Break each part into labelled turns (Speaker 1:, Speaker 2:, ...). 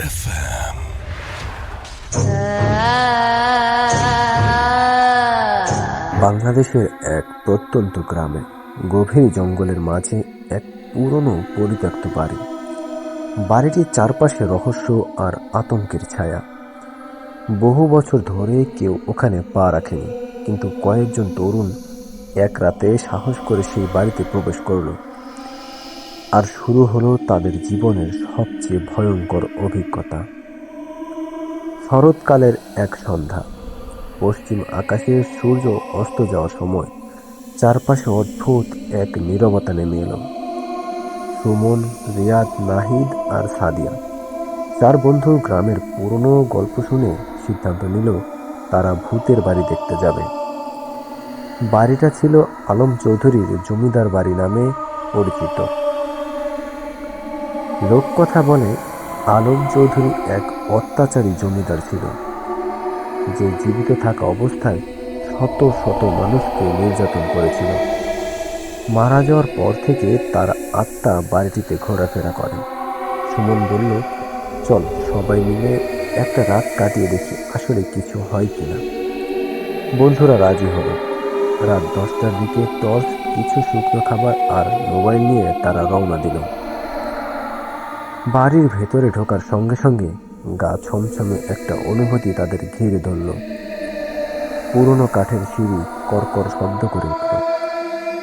Speaker 1: FM.
Speaker 2: বাংলাদেশের এক প্রত্যন্ত গ্রামে গভীর জঙ্গলের মাঝে এক পুরনো পরিত্যক্ত বাড়ি। বাড়িটির চারপাশে রহস্য আর আতঙ্কের ছায়া। বহু বছর ধরে কেউ ওখানে পা রাখেনি, কিন্তু কয়েকজন তরুণ এক রাতে সাহস করে সেই বাড়িতে প্রবেশ করল। আর শুরু হলো তাদের জীবনের সবচেয়ে ভয়ঙ্কর অভিজ্ঞতা। শরৎকালের এক সন্ধ্যা। পশ্চিম আকাশে সূর্য অস্ত যাওয়ার সময় চারপাশে অদ্ভুত এক নীরবতা নেমে এলো। সুমন, রিয়াদ, নাহিদ আর সাদিয়া। চার বন্ধু গ্রামের পুরনো গল্প শুনে সিদ্ধান্ত নিল, তারা ভূতের বাড়ি দেখতে যাবে। বাড়িটা ছিল আলম চৌধুরীর জমিদার বাড়ি নামে পরিচিত। লোককথা বলে, আলম চৌধুরী এক অত্যাচারী জমিদার ছিল, যে জীবিত থাকা অবস্থায় শত শত মানুষকে নির্যাতন করেছিল। মারা যাওয়ার পর থেকে তার আত্মা বাড়িটিতে ঘোরাফেরা করে। সুমন বলল, চল সবাই মিলে একটা রাত কাটিয়ে দেখি আসলে কিছু হয় কিনা। বন্ধুরা রাজি হলো। রাত দশটার দিকে টর্চ, কিছু শুকনো খাবার আর মোবাইল নিয়ে তারা রওনা দিল। বাড়ির ভেতরে ঢোকার সঙ্গে সঙ্গে গা ছমছমে একটা অনুভূতি তাদের ঘিরে ধরল। পুরনো কাঠের সিঁড়ি কর্কর শব্দ করে উঠল।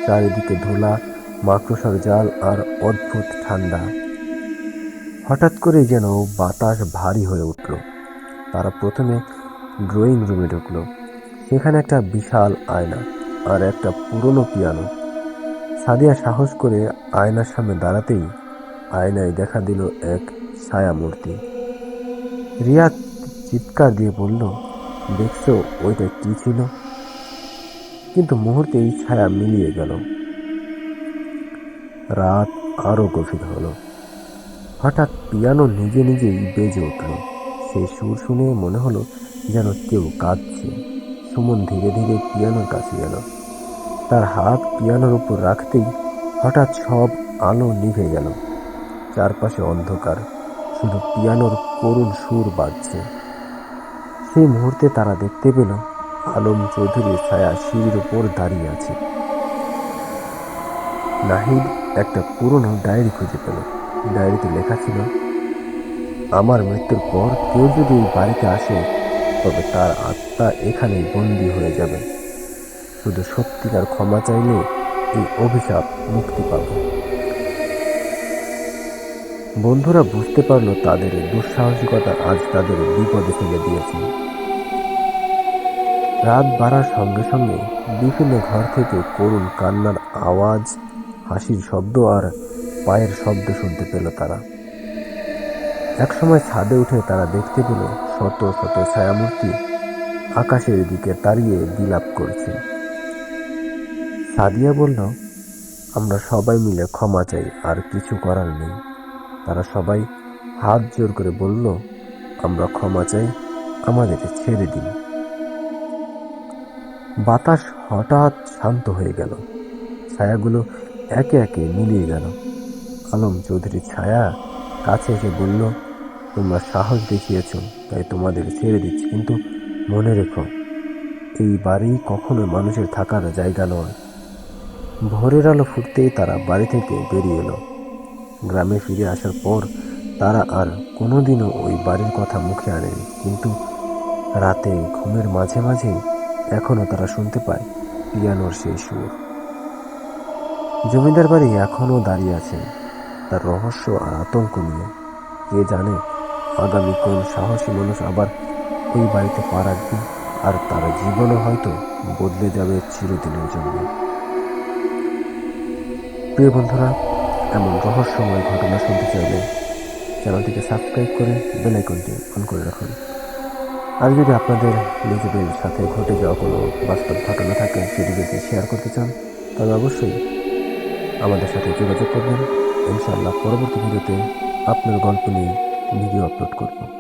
Speaker 2: চারিদিকে ধুলা, মাকড়সার জাল আর অদ্ভুত ঠান্ডা। হঠাৎ করে যেন বাতাস ভারী হয়ে উঠল। তারা প্রথমে ড্রয়িং রুমে ঢুকলো। সেখানে একটা বিশাল আয়না আর একটা পুরনো পিয়ানো। সাদিয়া সাহস করে আয়নার সামনে দাঁড়াতেই আয়নায় দেখা দিল এক ছায়া মূর্তি রিয়া চিৎকার দিয়ে বলল, দেখছ ওইটা কি ছিল? কিন্তু মুহূর্তে এই ছায়া মিলিয়ে গেল। রাত আরও গভীর হলো। হঠাৎ পিয়ানো নিজে নিজেই বেজে উঠল। সেই সুর শুনে মনে হলো যেন কেউ কাঁদছে। সুমন ধীরে ধীরে পিয়ানোর কাছে গেল। তার হাত পিয়ানোর উপর রাখতেই হঠাৎ সব আলো নিভে গেল। চারপাশে অন্ধকার, শুধু পিয়ানোর করুণ সুর বাজছে। সেই মুহূর্তে তারা দেখতে পেল, আলম চৌধুরীর ছায়া সিঁড়ির উপর দাঁড়িয়ে আছে। নাহিদ একটা পুরনো ডায়েরি খুঁজে পেল। ডায়েরিতে লেখা ছিল, আমার মৃত্যুর পর কেউ যদি এই বাড়িতে আসে, তবে তার আত্মা এখানেই বন্দী হয়ে যাবে। শুধু সত্যিকার ক্ষমা চাইলে এই অভিশাপ মুক্তি পাবে। বন্ধুরা বুঝতে পারল তাদের দুঃসাহসিকতা আজ তাদের বিপদে ফেলে দিয়েছে। রাত বাড়ার সঙ্গে সঙ্গে বিভিন্ন ঘর থেকে করুণ কান্নার আওয়াজ, হাসির শব্দ আর পায়ের শব্দ শুনতে পেল তারা। একসময় ছাদে উঠে তারা দেখতে পেল শত শত ছায়ামূর্তি আকাশের দিকে তাড়িয়ে বিলাপ করছে। সাদিয়া বলল, আমরা সবাই মিলে ক্ষমা চাই, আর কিছু করার নেই। তারা সবাই হাত জোর করে বলল, আমরা ক্ষমা চাই আমাদের ছেড়ে দিন। বাতাস হঠাৎ শান্ত হয়ে গেল। ছায়াগুলো একে একে মিলিয়ে গেল। আলম চৌধুরীর ছায়া কাছে এসে বলল, তোমরা সাহস দেখিয়েছ, তাই তোমাদের ছেড়ে দিচ্ছি, কিন্তু মনে রেখো, এই বাড়ি কখনো মানুষের থাকার জায়গা নয়। ভোরের আলো ফুটতেই তারা বাড়ি থেকে বেরিয়ে এলো। গ্রামে ফিরে আসার পর তারা আর কোনোদিনও ওই বাড়ির কথা মুখে আনেনি। কিন্তু রাতে ঘুমের মাঝে মাঝে এখনও তারা শুনতে পায় পিয়ানোর সেই সুর। জমিদার বাড়ি এখনও দাঁড়িয়ে আছে তার রহস্য আর আতঙ্ক নিয়ে কে জানে আগামী কোন সাহসী মানুষ আবার ওই বাড়িতে পা রাখবে আর তার জীবনও হয়তো বদলে যাবে চিরদিনের জন্য। প্রিয় বন্ধুরা এমন রহস্যময় ঘটনা শুনতে চাইলে চ্যানেলটিকে সাবস্ক্রাইব করে বেল আইকনটি অন করে রাখুন। আর যদি আপনাদের নিজেদের সাথে ঘটে যাওয়া কোনো বাস্তব ঘটনা থাকে সেটি যদি শেয়ার করতে চান, তাহলে অবশ্যই আমাদের সাথে যোগাযোগ করবেন। ইনশাআল্লাহ পরবর্তী ভিডিওতে আপনার গল্প নিয়ে ভিডিও আপলোড করব।